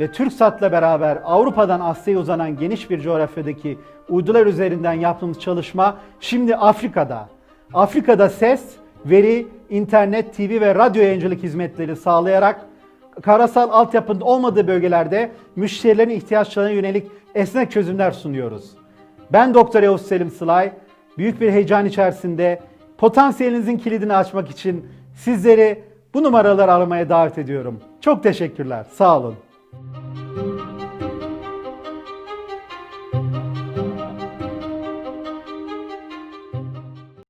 ve TürkSat'la beraber Avrupa'dan Asya'ya uzanan geniş bir coğrafyadaki uydular üzerinden yaptığımız çalışma şimdi Afrika'da. Afrika'da ses, veri, internet, TV ve radyo yayıncılık hizmetleri sağlayarak karasal altyapının olmadığı bölgelerde müşterilerin ihtiyaçlarına yönelik esnek çözümler sunuyoruz. Ben Doktor Yavuz Selim Sılay. Büyük bir heyecan içerisinde potansiyelinizin kilidini açmak için sizleri bu numaraları aramaya davet ediyorum. Çok teşekkürler. Sağ olun. Thank you.